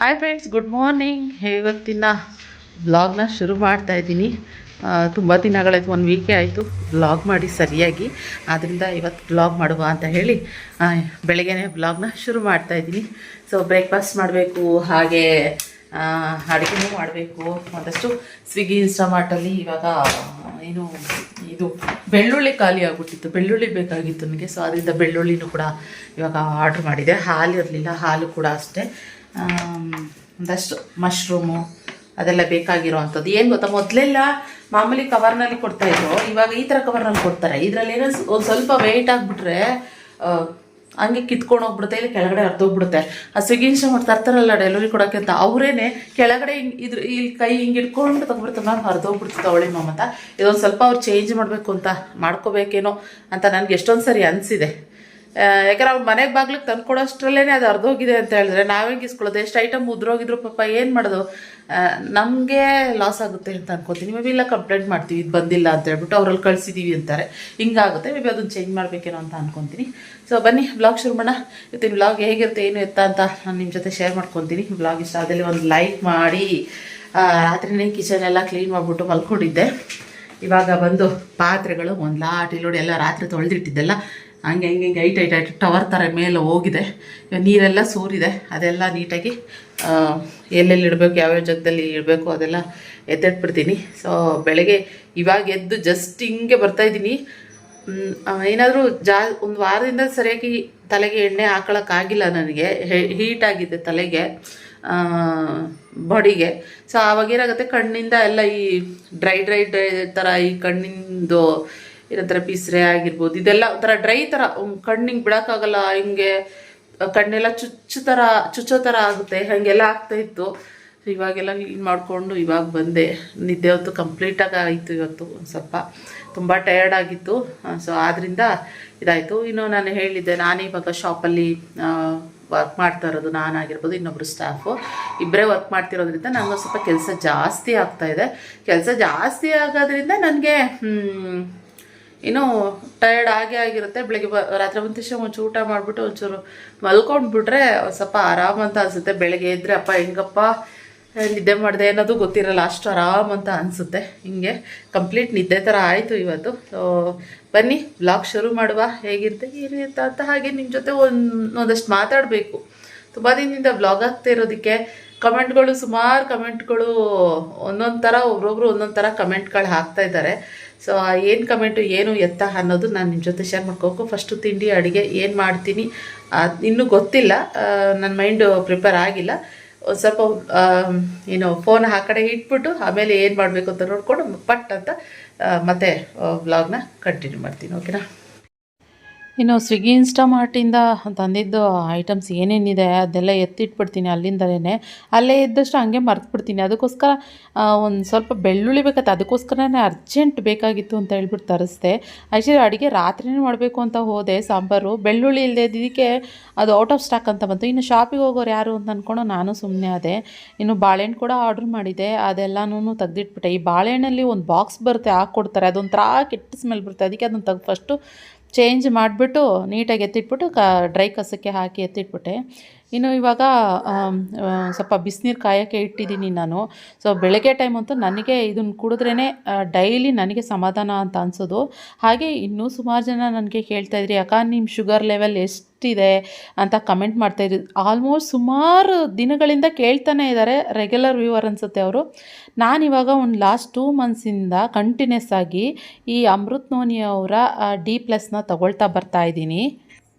Hi friends good morning ಇವತ್ತಿನ ಬ್ಲಾಗ್ನ ಶುರು ಮಾಡ್ತಾ ಇದ್ದೀನಿ. ತುಂಬ ದಿನಗಳಾಯ್ತು ಒಂದು ವೀಕೆ ಆಯಿತು ಬ್ಲಾಗ್ ಮಾಡಿ ಸರಿಯಾಗಿ. ಆದ್ದರಿಂದ ಇವತ್ತು ಬ್ಲಾಗ್ ಮಾಡುವ ಅಂತ ಹೇಳಿ ಬೆಳಗ್ಗೆ ಬೆಳಗ್ಗೆನೇ ಬ್ಲಾಗ್ನ ಶುರು ಮಾಡ್ತಾ ಇದ್ದೀನಿ. ಸೊ ಬ್ರೇಕ್ಫಾಸ್ಟ್ ಮಾಡಬೇಕು, ಹಾಗೆ ಅಡುಗೆನೂ ಮಾಡಬೇಕು. ಒಂದಷ್ಟು ಸ್ವಿಗ್ಗಿ ಇನ್ಸ್ಟಾಮಾರ್ಟಲ್ಲಿ ಇವಾಗ, ಏನು, ಇದು ಬೆಳ್ಳುಳ್ಳಿ ಖಾಲಿ ಆಗ್ಬಿಟ್ಟಿತ್ತು. ಬೆಳ್ಳುಳ್ಳಿ ಬೇಕಾಗಿತ್ತು ನನಗೆ ಸೊ ಅದರಿಂದ ಬೆಳ್ಳುಳ್ಳಿನೂ ಕೂಡ ಇವಾಗ ಆರ್ಡ್ರ್ ಮಾಡಿದೆ. ಹಾಲು ಇರಲಿಲ್ಲ, ಹಾಲು ಕೂಡ ಅಷ್ಟೇ. ಒಂದಷ್ಟು ಮಶ್ರೂಮು ಅದೆಲ್ಲ ಬೇಕಾಗಿರೋ ಅಂಥದ್ದು ಏನು ಗೊತ್ತಾ? ಮೊದಲೆಲ್ಲ ಮಾಮೂಲಿ ಕವರ್ನಲ್ಲಿ ಕೊಡ್ತಾಯಿದ್ರು ಇವಾಗ ಈ ಥರ ಕವರ್ನಲ್ಲಿ ಕೊಡ್ತಾರೆ. ಇದರಲ್ಲಿ ಏನೋ ಒಂದು ಸ್ವಲ್ಪ ವೆಯ್ಟ್ ಆಗಿಬಿಟ್ರೆ ಹಂಗೆ ಕಿತ್ಕೊಂಡು ಹೋಗ್ಬಿಡುತ್ತೆ, ಇಲ್ಲಿ ಕೆಳಗಡೆ ಹರಿದೋಗ್ಬಿಡುತ್ತೆ. ಆ ಸ್ವಿಗ್ಗಿ ಮಾಡಿ ತರ್ತಾರಲ್ಲ ಡೆಲಿವರಿ ಕೊಡೋಕ್ಕೆ ಅಂತ, ಅವರೇನೆ ಕೆಳಗಡೆ ಹಿಂಗೆ, ಇದ್ರ ಇಲ್ಲಿ ಕೈ ಹಿಂಗೆ ಇಟ್ಕೊಂಡು ತಗೊಂಡ್ಬಿಡ್ತಾರೆ. ಮ್ಯಾಮ್, ಹರಿದೋಗ್ಬಿಡ್ತಿತ್ತು ಅವಳಿ ಮ್ಯಾಮ್ ಇದೊಂದು ಸ್ವಲ್ಪ ಅವ್ರು ಚೇಂಜ್ ಮಾಡಬೇಕು ಅಂತ, ಮಾಡ್ಕೋಬೇಕೇನೋ ಅಂತ ನನಗೆ ಎಷ್ಟೊಂದು ಸರಿ ಅನಿಸಿದೆ. ಯಾಕಂದ್ರೆ ಅವ್ರು ಮನೆಗೆ ಬಾಗ್ಲಿಗೆ ತಂದ್ಕೊಡೋಷ್ಟರಲ್ಲೇ ಅದು ಅರ್ಧೋಗಿದೆ ಅಂತ ಹೇಳಿದ್ರೆ ನಾವೇಗೆ ಇಸ್ಕೊಳ್ಳೋದು? ಎಷ್ಟು ಐಟಮ್ ಉದ್ರೋಗಿದ್ರು ಪಾಪ ಏನು ಮಾಡೋದು? ನಮಗೆ ಲಾಸ್ ಆಗುತ್ತೆ ಅಂತ ಅನ್ಕೋತೀನಿ. ಮೇ ಬಿ ಇಲ್ಲ ಕಂಪ್ಲೇಂಟ್ ಮಾಡ್ತೀವಿ, ಇದು ಬಂದಿಲ್ಲ ಅಂತ ಹೇಳ್ಬಿಟ್ಟು ಅವ್ರಲ್ಲಿ ಕಳಿಸಿದ್ದೀವಿ ಅಂತಾರೆ. ಹಿಂಗಾಗುತ್ತೆ. ಮೇ ಬಿ ಅದನ್ನು ಚೇಂಜ್ ಮಾಡಬೇಕೇನೋ ಅಂತ ಅನ್ಕೊತೀನಿ. ಸೊ ಬನ್ನಿ ಬ್ಲಾಗ್ ಶುರು ಮಾಡೋಣ. ಇವತ್ತಿನ ಬ್ಲಾಗ್ ಹೇಗಿರುತ್ತೆ, ಏನು ಎತ್ತ ಅಂತ ನಾನು ನಿಮ್ಮ ಜೊತೆ ಶೇರ್ ಮಾಡ್ಕೊತೀನಿ. ಬ್ಲಾಗ್ ಇಷ್ಟ ಆದಲ್ಲಿ ಒಂದು ಲೈಕ್ ಮಾಡಿ. ರಾತ್ರಿನೇ ಕಿಚನ್ ಎಲ್ಲ ಕ್ಲೀನ್ ಮಾಡಿಬಿಟ್ಟು ಮಲ್ಕೊಂಡಿದ್ದೆ. ಇವಾಗ ಬಂದು ಪಾತ್ರೆಗಳು, ಒಂದು ಲಾಟಿ ಲೋಡಿ ಎಲ್ಲ ರಾತ್ರಿ ತೊಳೆದಿಟ್ಟಿದ್ದೆಲ್ಲ ಹಂಗೆ ಹಂಗೆ, ಹಿಂಗೆ ಐಟ್ ಐಟ್ ಐಟ್ ಟವರ್ ಥರ ಮೇಲೆ ಹೋಗಿದೆ. ನೀರೆಲ್ಲ ಸೂರಿದೆ. ಅದೆಲ್ಲ ನೀಟಾಗಿ ಎಲ್ಲೆಲ್ಲಿ ಇಡಬೇಕು, ಯಾವ್ಯಾವ ಜಾಗದಲ್ಲಿ ಇಡಬೇಕು, ಅದೆಲ್ಲ ಎತ್ತಿಟ್ಬಿಡ್ತೀನಿ. ಸೊ ಬೆಳಗ್ಗೆ ಇವಾಗ ಎದ್ದು ಜಸ್ಟ್ ಹಿಂಗೆ ಬರ್ತಾಯಿದ್ದೀನಿ ಏನಾದರೂ ಜಾ, ಒಂದು ವಾರದಿಂದ ಸರಿಯಾಗಿ ತಲೆಗೆ ಎಣ್ಣೆ ಹಾಕೊಳ್ಳೋಕ್ಕಾಗಿಲ್ಲ ನನಗೆ. ಹೀಟ್ ಆಗಿದೆ ತಲೆಗೆ ಬಾಡಿಗೆ ಸೊ ಆವಾಗೇನಾಗುತ್ತೆ, ಕಣ್ಣಿಂದ ಎಲ್ಲ ಈ ಡ್ರೈ ಡ್ರೈ ಡ್ರೈ ಥರ ಈ ಕಣ್ಣಿಂದು ಏನಂತರ ಬಿಸ್ರೆ ಆಗಿರ್ಬೋದು. ಇದೆಲ್ಲ ಒಂಥರ ಡ್ರೈ ಥರ ಕಣ್ಣಿಗೆ ಬಿಡೋಕ್ಕಾಗಲ್ಲ, ಹಿಂಗೆ ಕಣ್ಣೆಲ್ಲ ಚುಚ್ಚು ಥರ ಚುಚ್ಚೋ ಥರ ಆಗುತ್ತೆ, ಹಾಗೆಲ್ಲ ಆಗ್ತಾ ಇತ್ತು. ಸೊ ಇವಾಗೆಲ್ಲ ಕ್ಲೀನ್ ಮಾಡಿಕೊಂಡು ಇವಾಗ ಬಂದೆ. ನಿದ್ದೆ ಹೊತ್ತು ಕಂಪ್ಲೀಟಾಗಿ ಆಯಿತು ಇವತ್ತು ಒಂದು ಸ್ವಲ್ಪ. ತುಂಬ ಟಯರ್ಡ್ ಆಗಿತ್ತು. ಸೊ ಆದ್ದರಿಂದ ಇದಾಯಿತು. ಇನ್ನು ನಾನು ಹೇಳಿದ್ದೆ, ನಾನೇ ಇವಾಗ ಶಾಪಲ್ಲಿ ವರ್ಕ್ ಮಾಡ್ತಾ ಇರೋದು ನಾನಾಗಿರ್ಬೋದು ಇನ್ನೊಬ್ರು ಸ್ಟಾಫು ಇಬ್ಬರೇ ವರ್ಕ್ ಮಾಡ್ತಿರೋದ್ರಿಂದ ನನಗೆ ಸ್ವಲ್ಪ ಕೆಲಸ ಜಾಸ್ತಿ ಆಗ್ತಾ ಇದೆ. ಕೆಲಸ ಜಾಸ್ತಿ ಆಗೋದ್ರಿಂದ ನನಗೆ ಇನ್ನೂ ಟಯರ್ಡ್ ಆಗೇ ಆಗಿರುತ್ತೆ. ಬೆಳಗ್ಗೆ ಬ ರಾತ್ರಿ ಒಂದು ಒಂಚೂರು ಊಟ ಮಾಡಿಬಿಟ್ಟು ಒಂಚೂರು ಮಲ್ಕೊಂಡ್ಬಿಟ್ರೆ ಬಿಟ್ರೆ ಸ್ವಲ್ಪ ಆರಾಮ್ ಅಂತ ಅನಿಸುತ್ತೆ. ಬೆಳಗ್ಗೆ ಎದ್ದರೆ ಅಪ್ಪ, ಹೆಂಗಪ್ಪ, ನಿದ್ದೆ ಮಾಡಿದೆ ಅನ್ನೋದು ಗೊತ್ತಿರಲ್ಲ. ಅಷ್ಟು ಆರಾಮ್ ಅಂತ ಅನಿಸುತ್ತೆ. ಹಿಂಗೆ ಕಂಪ್ಲೀಟ್ ನಿದ್ದೆ ಥರ ಆಯಿತು ಇವತ್ತು. ಸೊ ಬನ್ನಿ ಬ್ಲಾಗ್ ಶುರು ಮಾಡುವ. ಹೇಗಿರುತ್ತೆ ಏನಿರುತ್ತೆ ಅಂತ ಹಾಗೆ ನಿಮ್ಮ ಜೊತೆ ಒಂದು ಒಂದಷ್ಟು ಮಾತಾಡಬೇಕು. ತುಂಬ ದಿನದಿಂದ ಬ್ಲಾಗ್ ಆಗ್ತಾ ಇರೋದಕ್ಕೆ ಕಮೆಂಟ್ಗಳು ಸುಮಾರು ಕಮೆಂಟ್ಗಳು ಒಂದೊಂದು ಥರ ಒಬ್ರೊಬ್ರು ಒಂದೊಂದು ಥರ ಕಮೆಂಟ್ಗಳು ಹಾಕ್ತಾ ಇದ್ದಾರೆ. ಸೊ ಏನು ಕಮೆಂಟು, ಏನು ಎತ್ತ ಅನ್ನೋದು ನಾನು ನಿಮ್ಮ ಜೊತೆ ಶೇರ್ ಮಾಡ್ಕೋಬೇಕು ಫಸ್ಟು ತಿಂಡಿ, ಅಡುಗೆ, ಏನು ಮಾಡ್ತೀನಿ ಇನ್ನೂ ಗೊತ್ತಿಲ್ಲ. ನನ್ನ ಮೈಂಡು ಪ್ರಿಪೇರ್ ಆಗಿಲ್ಲ. ಒಂದು ಸ್ವಲ್ಪ ಏನು ಫೋನ್ ಆ ಕಡೆ ಇಟ್ಬಿಟ್ಟು, ಆಮೇಲೆ ಏನು ಮಾಡಬೇಕು ಅಂತ ನೋಡಿಕೊಂಡು, ಪಟ್ ಅಂತ ಮತ್ತೆ ವ್ಲಾಗ್ನ ಕಂಟಿನ್ಯೂ ಮಾಡ್ತೀನಿ ಓಕೆನಾ ಇನ್ನು ಸ್ವಿಗ್ಗಿ ಇನ್ಸ್ಟಾಮಾರ್ಟಿಂದ ತಂದಿದ್ದು ಐಟಮ್ಸ್ ಏನೇನಿದೆ ಅದೆಲ್ಲ ಎತ್ತಿಟ್ಬಿಡ್ತೀನಿ ಅಲ್ಲಿಂದಲೇ ಅಲ್ಲೇ ಇದ್ದಷ್ಟು ಹಂಗೆ ಮರ್ತ್ಬಿಡ್ತೀನಿ. ಅದಕ್ಕೋಸ್ಕರ ಒಂದು ಸ್ವಲ್ಪ ಬೆಳ್ಳುಳ್ಳಿ ಬೇಕಾಗುತ್ತೆ ಅದಕ್ಕೋಸ್ಕರನೇ ಅರ್ಜೆಂಟ್ ಬೇಕಾಗಿತ್ತು ಅಂತ ಹೇಳ್ಬಿಟ್ಟು ತರಿಸ್ದೆ. ಆ್ಯಕ್ಚುಲಿ ಅಡುಗೆ ರಾತ್ರಿನೇ ಮಾಡಬೇಕು ಅಂತ ಹೋದೆ. ಸಾಂಬಾರು, ಬೆಳ್ಳುಳ್ಳಿ ಇಲ್ಲದೆ ಇದಕ್ಕೆ ಅದು ಔಟ್ ಆಫ್ ಸ್ಟಾಕ್ ಅಂತ ಬಂತು. ಇನ್ನು ಶಾಪಿಗೆ ಹೋಗೋರು ಯಾರು ಅಂತ ಅಂದ್ಕೊಂಡು ನಾನು ಸುಮ್ಮನೆ ಅದೇ ಇನ್ನು ಬಾಳೆಹಣ್ಣು ಕೂಡ ಆರ್ಡ್ರ್ ಮಾಡಿದೆ. ಅದೆಲ್ಲನೂ ತೆಗೆದಿಟ್ಬಿಟ್ಟೆ. ಈ ಬಾಳೆಹಣ್ಣಲ್ಲಿ ಒಂದು ಬಾಕ್ಸ್ ಬರುತ್ತೆ, ಹಾಕ್ಕೊಡ್ತಾರೆ. ಅದೊಂಥರ ಕೆಟ್ಟ ಸ್ಮೆಲ್ ಬರುತ್ತೆ. ಅದಕ್ಕೆ ಅದನ್ನು ತೆಗ್ದು ಫಸ್ಟು ಚೇಂಜ್ ಮಾಡಿಬಿಟ್ಟು ನೀಟಾಗಿ ಎತ್ತಿಟ್ಬಿಟ್ಟು ಕ ಡ್ರೈ ಕಸಕ್ಕೆ ಹಾಕಿ ಎತ್ತಿಟ್ಬಿಟ್ಟೆ. ಇನ್ನು ಇವಾಗ ಸ್ವಲ್ಪ ಬಿಸಿನೀರು ಕಾಯೋಕ್ಕೆ ಇಟ್ಟಿದ್ದೀನಿ ನಾನು. ಸೊ ಬೆಳಗ್ಗೆ ಟೈಮ್ ಅಂತೂ ನನಗೆ ಇದನ್ನು ಕುಡಿದ್ರೇ ಡೈಲಿ ನನಗೆ ಸಮಾಧಾನ ಅಂತ ಅನಿಸೋದು. ಹಾಗೆ ಇನ್ನೂ ಸುಮಾರು ಜನ ನನಗೆ ಕೇಳ್ತಾ ಇದ್ರಿ, ಅಕ್ಕ ನಿಮ್ಮ ಶುಗರ್ ಲೆವೆಲ್ ಎಷ್ಟಿದೆ? ಅಂತ ಕಮೆಂಟ್ ಮಾಡ್ತಾಯಿದ್ರು ಆಲ್ಮೋಸ್ಟ್ ಸುಮಾರು ದಿನಗಳಿಂದ ಕೇಳ್ತಾನೆ ಇದ್ದಾರೆ ರೆಗ್ಯುಲರ್ ವ್ಯೂವರ್ ಅನ್ಸುತ್ತೆ ಅವರು. ನಾನಿವಾಗ ಒಂದು ಲಾಸ್ಟ್ ಟೂ ಮಂತ್ಸಿಂದ ಕಂಟಿನ್ಯೂಸ್ ಆಗಿ ಈ ಅಮೃತ್ ನೋನಿ ಅವರ ಡಿ ಪ್ಲಸ್ನ ತಗೊಳ್ತಾ ಬರ್ತಾ ಇದ್ದೀನಿ.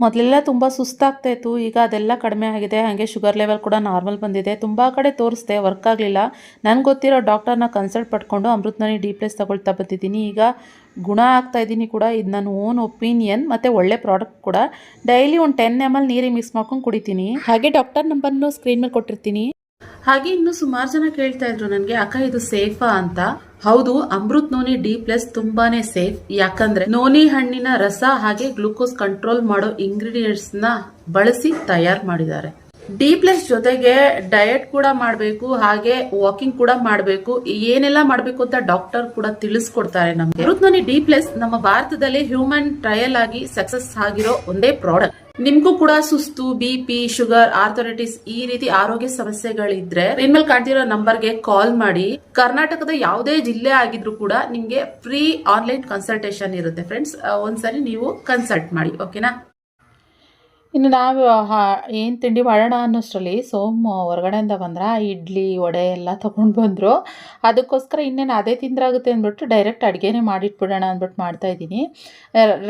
ಮೊದಲೆಲ್ಲ ತುಂಬ ಸುಸ್ತಾಗ್ತಾ ಇತ್ತು ಈಗ ಅದೆಲ್ಲ ಕಡಿಮೆ ಆಗಿದೆ ಹಾಗೆ ಶುಗರ್ ಲೆವೆಲ್ ಕೂಡ ನಾರ್ಮಲ್ ಬಂದಿದೆ. ತುಂಬ ಕಡೆ ತೋರಿಸ್ದೆ ವರ್ಕ್ ಆಗಲಿಲ್ಲ. ನನಗೆ ಗೊತ್ತಿರೋ ಡಾಕ್ಟರ್ನ ಕನ್ಸಲ್ಟ್ ಪಡ್ಕೊಂಡು ಅಮೃತ್ನನಿ ಡಿ ಪ್ಲೇಸ್ ತಗೊಳ್ತಾ ಬಂದಿದ್ದೀನಿ. ಈಗ ಗುಣ ಆಗ್ತಾ ಇದ್ದೀನಿ ಕೂಡ ಇದು ನನ್ನ ಓನ್ ಒಪಿನಿಯನ್ ಮತ್ತು ಒಳ್ಳೆ ಪ್ರಾಡಕ್ಟ್ ಕೂಡ. ಡೈಲಿ ಒಂದು ಟೆನ್ ಎಂ ಎಲ್ ನೀರಿಗೆ ಮಿಕ್ಸ್ ಮಾಡ್ಕೊಂಡು ಕುಡಿತೀನಿ. ಹಾಗೆ ಡಾಕ್ಟರ್ ನಂಬರ್ನು ಸ್ಕ್ರೀನ್ ಮೇಲೆ ಕೊಟ್ಟಿರ್ತೀನಿ. ಹಾಗೆ ಇನ್ನು ಸುಮಾರು ಜನ ಕೇಳ್ತಾ ಇದ್ರು ನನಗೆ ಅಕ್ಕ ಇದು ಸೇಫಾ? ಅಂತ. ಹೌದು, ಅಮೃತ್ ನೋನಿ ಡಿ ಪ್ಲಸ್ ತುಂಬಾನೇ ಸೇಫ್. ಯಾಕಂದ್ರೆ ನೋನಿ ಹಣ್ಣಿನ ರಸ ಹಾಗೆ ಗ್ಲೂಕೋಸ್ ಕಂಟ್ರೋಲ್ ಮಾಡೋ ಇಂಗ್ರೀಡಿಯೆಂಟ್ಸ್ನ ಬಳಸಿ ತಯಾರು ಮಾಡಿದ್ದಾರೆ. ಡಿ ಪ್ಲಸ್ ಜೊತೆಗೆ ಡಯಟ್ ಕೂಡ ಮಾಡಬೇಕು, ಹಾಗೆ ವಾಕಿಂಗ್ ಕೂಡ ಮಾಡಬೇಕು, ಏನೆಲ್ಲ ಮಾಡಬೇಕು ಅಂತ ಡಾಕ್ಟರ್ ಕೂಡ ತಿಳಿಸ್ಕೊಡ್ತಾರೆ ನಮ್ಗೆ. ಋತ್ನನಿ ಡಿ ಪ್ಲಸ್ ನಮ್ಮ ಭಾರತದಲ್ಲಿ ಹ್ಯೂಮನ್ ಟ್ರಯಲ್ ಆಗಿ ಸಕ್ಸಸ್ ಆಗಿರೋ ಒಂದೇ ಪ್ರಾಡಕ್ಟ್. ನಿಮ್ಗೂ ಕೂಡ ಸುಸ್ತು, ಬಿ ಪಿ, ಶುಗರ್, ಆರ್ಥರೈಟಿಸ್ ಈ ರೀತಿ ಆರೋಗ್ಯ ಸಮಸ್ಯೆಗಳಿದ್ರೆ ಇನ್ಮೇಲೆ ಕಾಣ್ತಿರೋ ನಂಬರ್ಗೆ ಕಾಲ್ ಮಾಡಿ. ಕರ್ನಾಟಕದ ಯಾವುದೇ ಜಿಲ್ಲೆ ಆಗಿದ್ರು ಕೂಡ ನಿಮ್ಗೆ ಫ್ರೀ ಆನ್ಲೈನ್ ಕನ್ಸಲ್ಟೇಷನ್ ಇರುತ್ತೆ. ಫ್ರೆಂಡ್ಸ್ ಒಂದ್ಸರಿ ನೀವು ಕನ್ಸಲ್ಟ್ ಮಾಡಿ, ಓಕೆನಾ? ಇನ್ನು ನಾವು ಏನು ತಿಂಡಿ ಮಾಡೋಣ ಅನ್ನೋಷ್ಟರಲ್ಲಿ ಸೋಮ್ ಹೊರಗಡೆಯಿಂದ ಬಂದ್ರೆ ಇಡ್ಲಿ, ವಡೆ ಎಲ್ಲ ತೊಗೊಂಡು ಬಂದರು. ಅದಕ್ಕೋಸ್ಕರ ಇನ್ನೇನು ಅದೇ ತಿಂದ್ರಾಗುತ್ತೆ ಅಂದ್ಬಿಟ್ಟು ಡೈರೆಕ್ಟ್ ಅಡುಗೆನೇ ಮಾಡಿಟ್ಬಿಡೋಣ ಅಂದ್ಬಿಟ್ಟು ಮಾಡ್ತಾಯಿದ್ದೀನಿ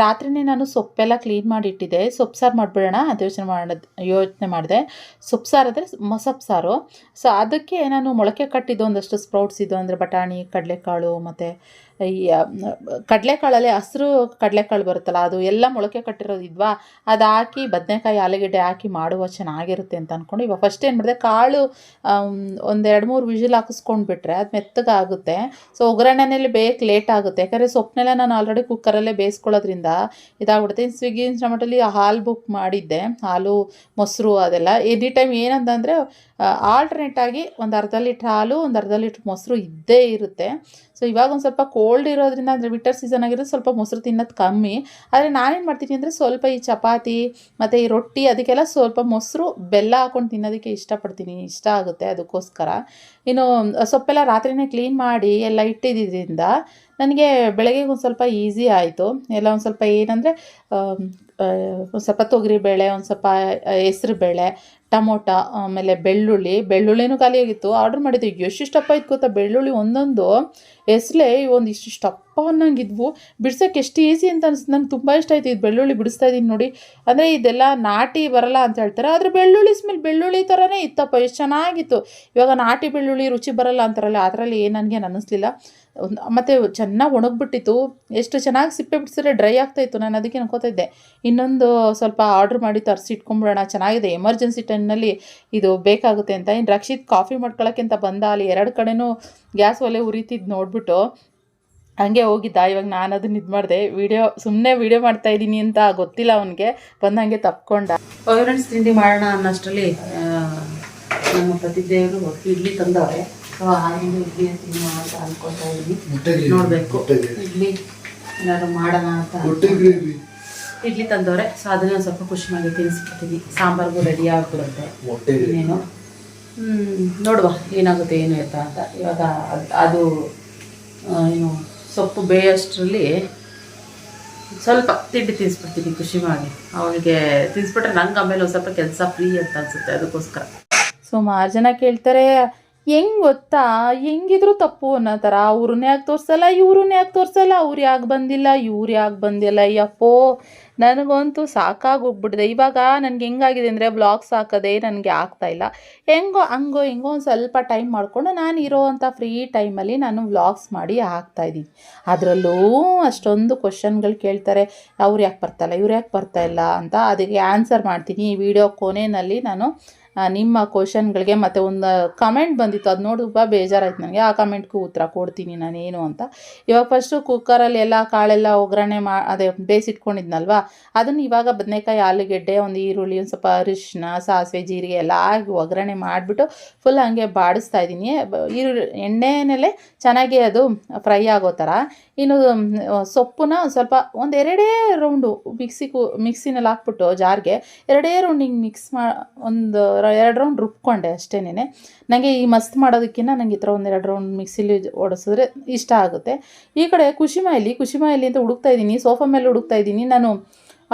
ರಾತ್ರಿನೇ ನಾನು ಸೊಪ್ಪೆಲ್ಲ ಕ್ಲೀನ್ ಮಾಡಿಟ್ಟಿದ್ದೆ. ಸೊಪ್ಪು ಸಾರು ಮಾಡಿಬಿಡೋಣ ಅದು ಯೋಚನೆ ಮಾಡೋದು, ಯೋಚನೆ ಮಾಡಿದೆ. ಸೊಪ್ಪು ಸಾರು ಅಂದರೆ ಮೊಸಪ್ಪು ಸಾರು. ಸೊ ಅದಕ್ಕೆ ನಾನು ಮೊಳಕೆ ಕಟ್ಟಿದ್ದು ಒಂದಷ್ಟು ಸ್ಪ್ರೌಟ್ಸ್ ಇದು ಅಂದರೆ ಬಟಾಣಿ, ಕಡಲೆಕಾಳು ಮತ್ತು ಈ ಕಡಲೆಕಾಳಲ್ಲಿ ಹಸಿರು ಕಡಲೆಕಾಳು ಬರುತ್ತಲ್ಲ, ಅದು ಎಲ್ಲ ಮೊಳಕೆ ಕಟ್ಟಿರೋದು ಇದ್ವಾ? ಅದು ಹಾಕಿ ಬದನೆಕಾಯಿ, ಆಲೂಗೆಡ್ಡೆ ಹಾಕಿ ಮಾಡುವ ಚೆನ್ನಾಗಿರುತ್ತೆ ಅಂತ ಅಂದ್ಕೊಂಡು ಇವಾಗ ಫಸ್ಟ್ ಏನು ಮಾಡಿದೆ, ಕಾಳು ಒಂದೆರಡು ಮೂರು ವಿಷಲ್ ಹಾಕಿಸ್ಕೊಂಡು ಬಿಟ್ರೆ ಅದು ಮೆತ್ತಗಾಗುತ್ತೆ. ಸೊ ಒಗ್ಗರಣೆಯಲ್ಲಿ ಬೇಕ್ ಲೇಟ್ ಆಗುತ್ತೆ. ಯಾಕಂದರೆ ಸೊಪ್ಪನ್ನೆಲ್ಲ ನಾನು ಆಲ್ರೆಡಿ ಕುಕ್ಕರಲ್ಲೇ ಬೇಯಿಸ್ಕೊಳ್ಳೋದ್ರಿಂದ ಇದಾಗ್ಬಿಡುತ್ತೆ. ಇನ್ನು ಸ್ವಿಗ್ಗಿ ಹಾಲು ಬುಕ್ ಮಾಡಿದ್ದೆ. ಹಾಲು, ಮೊಸರು ಅದೆಲ್ಲ. ಎನಿ ಟೈಮ್ ಏನಂತಂದರೆ ಆಲ್ಟರ್ನೇಟ್ ಆಗಿ ಒಂದು ಅರ್ಧ ಲೀಟ್ರ್ ಹಾಲು, ಒಂದು ಅರ್ಧ ಲೀಟ್ರ್ ಮೊಸರು ಇದ್ದೇ ಇರುತ್ತೆ. ಸೊ ಇವಾಗ ಒಂದು ಸ್ವಲ್ಪ ಕೋಲ್ಡ್ ಇರೋದ್ರಿಂದ ಅಂದರೆ ವಿಂಟರ್ ಸೀಸನ್ ಆಗಿರೋದು ಸ್ವಲ್ಪ ಮೊಸರು ತಿನ್ನೋದು ಕಮ್ಮಿ. ಆದರೆ ನಾನೇನು ಮಾಡ್ತೀನಿ ಅಂದರೆ ಸ್ವಲ್ಪ ಈ ಚಪಾತಿ, ಮತ್ತು ಈ ರೊಟ್ಟಿ ಅದಕ್ಕೆಲ್ಲ ಸ್ವಲ್ಪ ಮೊಸರು ಬೆಲ್ಲ ಹಾಕೊಂಡು ತಿನ್ನೋದಕ್ಕೆ ಇಷ್ಟಪಡ್ತೀನಿ. ಇಷ್ಟ ಆಗುತ್ತೆ ಅದಕ್ಕೋಸ್ಕರ. ಇನ್ನು, ಸೊಪ್ಪೆಲ್ಲ ರಾತ್ರಿನೇ ಕ್ಲೀನ್ ಮಾಡಿ ಎಲ್ಲ ಇಟ್ಟಿದ್ದರಿಂದ ನನಗೆ ಬೆಳಗ್ಗೆ ಒಂದು ಸ್ವಲ್ಪ ಈಸಿ ಆಯಿತು. ಎಲ್ಲ ಒಂದು ಸ್ವಲ್ಪ ಏನಂದರೆ ಒಂದು ಸ್ವಲ್ಪ ತೊಗರಿಬೇಳೆ ಒಂದು ಸ್ವಲ್ಪ ಹೆಸ್ರು ಬೇಳೆ, ಟಮೋಟ, ಆಮೇಲೆ ಬೆಳ್ಳುಳ್ಳಿ. ಬೆಳ್ಳುಳ್ಳಿನೂ ಖಾಲಿಯಾಗಿತ್ತು ಆರ್ಡ್ರ್ ಮಾಡಿದ್ದು ಎಷ್ಟಿಷ್ಟಪ್ಪ ಇತ್ತು ಗೊತ್ತಾ? ಬೆಳ್ಳುಳ್ಳಿ ಒಂದೊಂದು ಹೆಸ್ಲೇ ಒಂದು ಇಷ್ಟಿಷ್ಟಪ್ಪ ಅನ್ನಂಗಿದ್ವು. ಬಿಡ್ಸೋಕೆ ಎಷ್ಟು ಈಸಿ ಅಂತ ಅನಿಸ್ತು ನಂಗೆ ತುಂಬ ಇಷ್ಟ ಆಯ್ತು. ಇದು ಬೆಳ್ಳುಳ್ಳಿ ಬಿಡಿಸ್ತಾ ಇದ್ದೀನಿ ನೋಡಿ. ಅಂದರೆ ಇದೆಲ್ಲ ನಾಟಿ ಬರಲ್ಲ ಅಂತ ಹೇಳ್ತಾರೆ. ಆದರೆ ಬೆಳ್ಳುಳ್ಳಿ ಸ್ಮೆಲ್ ಬೆಳ್ಳುಳ್ಳಿ ಥರನೇ ಇತ್ತಪ್ಪ. ಎಷ್ಟು ಚೆನ್ನಾಗಿತ್ತು. ಇವಾಗ ನಾಟಿ ಬೆಳ್ಳುಳ್ಳಿ ರುಚಿ ಬರಲ್ಲ ಅಂತಾರಲ್ಲ, ಅದರಲ್ಲಿ ಏನು ನನಗೇನು ಅನ್ನಿಸ್ಲಿಲ್ಲ ಮತ್ತು ಚೆನ್ನಾಗಿ ಒಣಗಿಬಿಟ್ಟಿತ್ತು. ಎಷ್ಟು ಚೆನ್ನಾಗಿ ಸಿಪ್ಪೆ ಬಿಡಿಸಿದ್ರೆ ಡ್ರೈ ಆಗ್ತಾಯಿತ್ತು ನಾನು ಅದಕ್ಕೆ ಅನ್ಕೋತಾ ಇದ್ದೆ. ಇನ್ನೊಂದು ಸ್ವಲ್ಪ ಆರ್ಡ್ರ್ ಮಾಡಿ ತರಿಸಿ ಇಟ್ಕೊಂಬಿಡೋಣ. ಚೆನ್ನಾಗಿದೆ. ಎಮರ್ಜೆನ್ಸಿ ಟೈಮ್ನಲ್ಲಿ ಇದು ಬೇಕಾಗುತ್ತೆ ಅಂತ. ಇನ್ನು ರಕ್ಷಿತ್ ಕಾಫಿ ಮಾಡ್ಕೊಳ್ಳೋಕ್ಕಿಂತ ಬಂದ ಅಲ್ಲಿ ಎರಡು ಕಡೆಯೂ ಗ್ಯಾಸ್ ಒಲೆ ಉರಿತಿದ್ದು ನೋಡಿಬಿಟ್ಟು ಹಂಗೆ ಹೋಗಿದ್ದ. ಇವಾಗ ನಾನು ಅದನ್ನ ಇದು ಮಾಡಿದೆ. ವಿಡಿಯೋ ಸುಮ್ಮನೆ ವೀಡಿಯೋ ಮಾಡ್ತಾ ಇದ್ದೀನಿ ಅಂತ ಗೊತ್ತಿಲ್ಲ ಅವನಿಗೆ. ಬಂದಂಗೆ ತಪ್ಕೊಂಡ. ಫ್ರೆಂಡ್ಸ್ ತಿಂಡಿ ಮಾಡೋಣ ಅನ್ನೋಷ್ಟರಲ್ಲಿ ನಮ್ಮ ಪತಿದೇವರು ಇಡ್ಲಿ ತಂದವ್ರೆ. ಸೊ ಇಡ್ಲಿ ಅಂತ ಅನ್ಕೊತಾ ಇದ್ದೀನಿ ನೋಡಬೇಕು. ಇಡ್ಲಿ ಏನಾದ್ರು ಮಾಡೋಣ ಅಂತ ಇಡ್ಲಿ ತಂದವ್ರೆ ಸೊ ಅದನ್ನ ಒಂದ್ ಸ್ವಲ್ಪ ಖುಷಿ ಮಾಡಿ ತಿನ್ನಿಸ್ಬಿಡ್ತೀನಿ ಸಾಂಬಾರ್ಗೂ ರೆಡಿ ಆಗ್ಬಿಡುತ್ತೆ. ಇನ್ನೇನು? ಹ್ಮ್, ನೋಡುವ ಏನಾಗುತ್ತೆ ಏನು ಇರ್ತ ಅಂತ. ಇವಾಗ ಅದ್- ಏನು ಸೊಪ್ಪು ಬೇಯಷ್ಟರಲ್ಲಿ ಸ್ವಲ್ಪ ತಿಂಡಿ ತಿನ್ನಿಸ್ಬಿಡ್ತೀನಿ ಖುಷಿ ಮಾಡಿ. ಅವಳಿಗೆ ತಿನ್ನಿಸ್ಬಿಟ್ರೆ ನಂಗೆ ಆಮೇಲೆ ಒಂದು ಸ್ವಲ್ಪ ಕೆಲಸ ಫ್ರೀ ಅಂತ ಅನ್ಸುತ್ತೆ ಅದಕ್ಕೋಸ್ಕರ. ಸುಮಾರು ಜನ ಕೇಳ್ತಾರೆ ಹೆಂಗ್ ಗೊತ್ತಾ? ಹೆಂಗಿದ್ರು ತಪ್ಪು ಅನ್ನೋ ಥರ. ಅವ್ರನ್ನ ಯಾಕೆ ತೋರಿಸಲ್ಲ? ಇವ್ರನ್ನ ಯಾಕೆ ತೋರಿಸಲ್ಲ? ಅವ್ರು ಯಾಕೆ ಬಂದಿಲ್ಲ? ಇವ್ರು ಯಾಕೆ ಬಂದಿಲ್ಲ? ಅಯ್ಯಪ್ಪೋ ನನಗಂತೂ ಸಾಕಾಗಿ ಹೋಗ್ಬಿಟ್ಟಿದೆ ಇವಾಗ ನನಗೆ ಹೆಂಗಾಗಿದೆ ಅಂದರೆ ಬ್ಲಾಗ್ಸ್ ಹಾಕೋದೇ ನನಗೆ ಇಲ್ಲ. ಹೆಂಗೋ, ಹಂಗೋ, ಹೆಂಗೋ ಒಂದು ಸ್ವಲ್ಪ ಟೈಮ್ ಮಾಡಿಕೊಂಡು ನಾನು ಇರೋವಂಥ ಫ್ರೀ ಟೈಮಲ್ಲಿ ನಾನು ವ್ಲಾಗ್ಸ್ ಮಾಡಿ ಹಾಕ್ತಾಯಿದ್ದೀನಿ ಅದರಲ್ಲೂ ಅಷ್ಟೊಂದು ಕ್ವಶನ್ಗಳು ಕೇಳ್ತಾರೆ. ಅವ್ರು ಯಾಕೆ ಬರ್ತಾಯಿಲ್ಲ ಇವ್ರು ಯಾಕೆ ಇಲ್ಲ ಅಂತ ಅದಕ್ಕೆ ಆನ್ಸರ್ ಮಾಡ್ತೀನಿ ಈ ವಿಡಿಯೋ ಕೊನೆಯಲ್ಲಿ ನಾನು. ನಿಮ್ಮ ಕ್ವಶನ್ಗಳಿಗೆ ಮತ್ತು ಒಂದು ಕಮೆಂಟ್ ಬಂದಿತ್ತು. ಅದು ನೋಡಿ ತುಂಬ ಬೇಜಾರಾಯ್ತು ನನಗೆ. ಆ ಕಮೆಂಟ್ಗೂ ಉತ್ತರ ಕೊಡ್ತೀನಿ ನಾನೇನು ಅಂತ. ಇವಾಗ ಫಸ್ಟು ಕುಕ್ಕರಲ್ಲಿ ಎಲ್ಲ ಕಾಳೆಲ್ಲ ಒಗ್ಗರಣೆ ಮಾ, ಅದೇ ಬೇಯಿಸಿಟ್ಕೊಂಡಿದ್ನಲ್ವ ಅದನ್ನು ಇವಾಗ ಬದನೆಕಾಯಿ, ಆಲೂಗೆಡ್ಡೆ, ಒಂದು ಈರುಳ್ಳಿ, ಒಂದು ಸ್ವಲ್ಪ ಅರಿಶಿನ ಸಾಸಿವೆ, ಜೀರಿಗೆ ಎಲ್ಲ ಹಾಕಿ ಒಗ್ಗರಣೆ ಮಾಡಿಬಿಟ್ಟು ಫುಲ್ ಹಂಗೆ ಬಾಡಿಸ್ತಾ ಇದ್ದೀನಿ. ಈರುಳ್ಳಿ, ಎಣ್ಣೆನಲ್ಲೇ ಚೆನ್ನಾಗಿ ಅದು ಫ್ರೈ ಆಗೋ ಥರ ಇನ್ನು ಸೊಪ್ಪನ್ನ ಸ್ವಲ್ಪ ಒಂದು ಎರಡೇ ರೌಂಡು ಮಿಕ್ಸಿ ಕು ಮಿಕ್ಸಿನಲ್ಲಿ ಹಾಕ್ಬಿಟ್ಟು, ಜಾರ್ಗೆ ಎರಡೇ ರೌಂಡ್ ಮಿಕ್ಸ್ ಮಾ, ಒಂದು ಎರಡು ರೌಂಡ್ ರುಬ್ಕೊಂಡೆ ಅಷ್ಟೇನೆ ನನಗೆ ಈ ಮಸ್ತ್ ಮಾಡೋದಕ್ಕಿಂತ ನನಗೆ ಈ ಥರ ಒಂದು ಎರಡು ರೌಂಡ್ ಮಿಕ್ಸಿಲಿ ಓಡಿಸಿದ್ರೆ ಇಷ್ಟ ಆಗುತ್ತೆ. ಈ ಕಡೆ ಕುಶಿಮಾಯಲ್ಲಿ ಕುಶಿಮಾಯಲ್ಲಿ ಅಂತ ಹುಡುಕ್ತಾ ಇದ್ದೀನಿ, ಸೋಫಾ ಮೇಲೆ ಹುಡುಕ್ತಾ ಇದ್ದೀನಿ. ನಾನು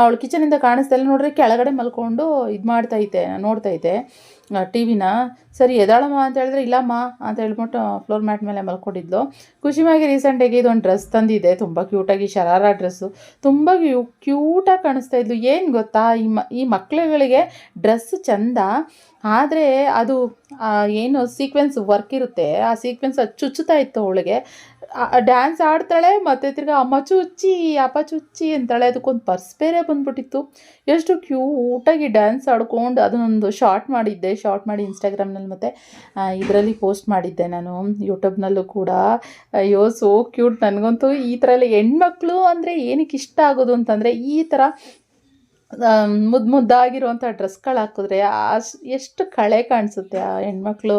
ಅವಳು ಕಿಚನಿಂದ ಕಾಣಿಸ್ತಾ ಇಲ್ಲ ನೋಡ್ರಿ, ಕೆಳಗಡೆ ಮಲ್ಕೊಂಡು ಇದು ಮಾಡ್ತೈತೆ ನೋಡ್ತೈತೆ ಟಿ ವಿನ? ಸರಿ, ಎದಾಳಮ್ಮ ಅಂತ ಹೇಳಿದ್ರೆ, ಇಲ್ಲಮ್ಮ ಅಂತ ಹೇಳ್ಬಿಟ್ಟು ಫ್ಲೋರ್ ಮ್ಯಾಟ್ ಮೇಲೆ ಮಲ್ಕೊಂಡಿದ್ಲು. ಖುಷಿಮಾಗಿ ರೀಸೆಂಟಾಗಿ ಇದೊಂದು ಡ್ರೆಸ್ ತಂದಿದೆ. ತುಂಬ ಕ್ಯೂಟಾಗಿ ಶರಾರ ಡ್ರೆಸ್ಸು ತುಂಬ ಕ್ಯೂ ಕ್ಯೂಟಾಗಿ ಕಾಣಿಸ್ತಾ ಇದ್ಲು. ಏನು ಗೊತ್ತಾ? ಈ ಮ, ಈ ಮಕ್ಳುಗಳಿಗೆ ಡ್ರೆಸ್ ಚಂದ, ಆದರೆ ಅದು ಏನು ಸೀಕ್ವೆನ್ಸ್ ವರ್ಕ್ ಇರುತ್ತೆ. ಆ ಸೀಕ್ವೆನ್ಸ್ ಅದು ಚುಚ್ಚುತ್ತಾ ಇತ್ತು ಅವಳಿಗೆ. ಡ್ಯಾನ್ಸ್ ಆಡ್ತಾಳೆ, ಮತ್ತು ತಿರ್ಗ ಅಮ್ಮ ಚುಚ್ಚಿ, ಅಪ್ಪ ಚುಚ್ಚಿ ಅಂತಾಳೆ. ಅದಕ್ಕೊಂದು ಪರ್ಸ್ ಬೇರೆ ಬಂದ್ಬಿಟ್ಟಿತ್ತು. ಎಷ್ಟು ಕ್ಯೂಟಾಗಿ ಡ್ಯಾನ್ಸ್ ಆಡ್ಕೊಂಡು ಅದನ್ನೊಂದು ಶಾರ್ಟ್ ಮಾಡಿದ್ದೆ. ಶಾರ್ಟ್ ಮಾಡಿ ಇನ್ಸ್ಟಾಗ್ರಾಮ್ನಲ್ಲಿ ಮತ್ತು ಇದರಲ್ಲಿ ಪೋಸ್ಟ್ ಮಾಡಿದ್ದೆ ನಾನು. ಯೂಟ್ಯೂಬ್ನಲ್ಲೂ ಕೂಡ. ಅಯ್ಯೋ ಸೋ ಕ್ಯೂಟ್ ನನಗಂತೂ ಈ ಥರ ಎಲ್ಲ ಹೆಣ್ಮಕ್ಳು ಅಂದರೆ ಏನಕ್ಕೆ ಇಷ್ಟ ಆಗೋದು ಅಂತಂದರೆ, ಈ ಥರ ಮುದ್ದು ಮುದ್ದಾಗಿರುವಂಥ ಡ್ರೆಸ್ಗಳು ಹಾಕಿದ್ರೆ ಅಷ್ಟು ಎಷ್ಟು ಕಳೆ ಕಾಣಿಸುತ್ತೆ ಆ ಹೆಣ್ಮಕ್ಳು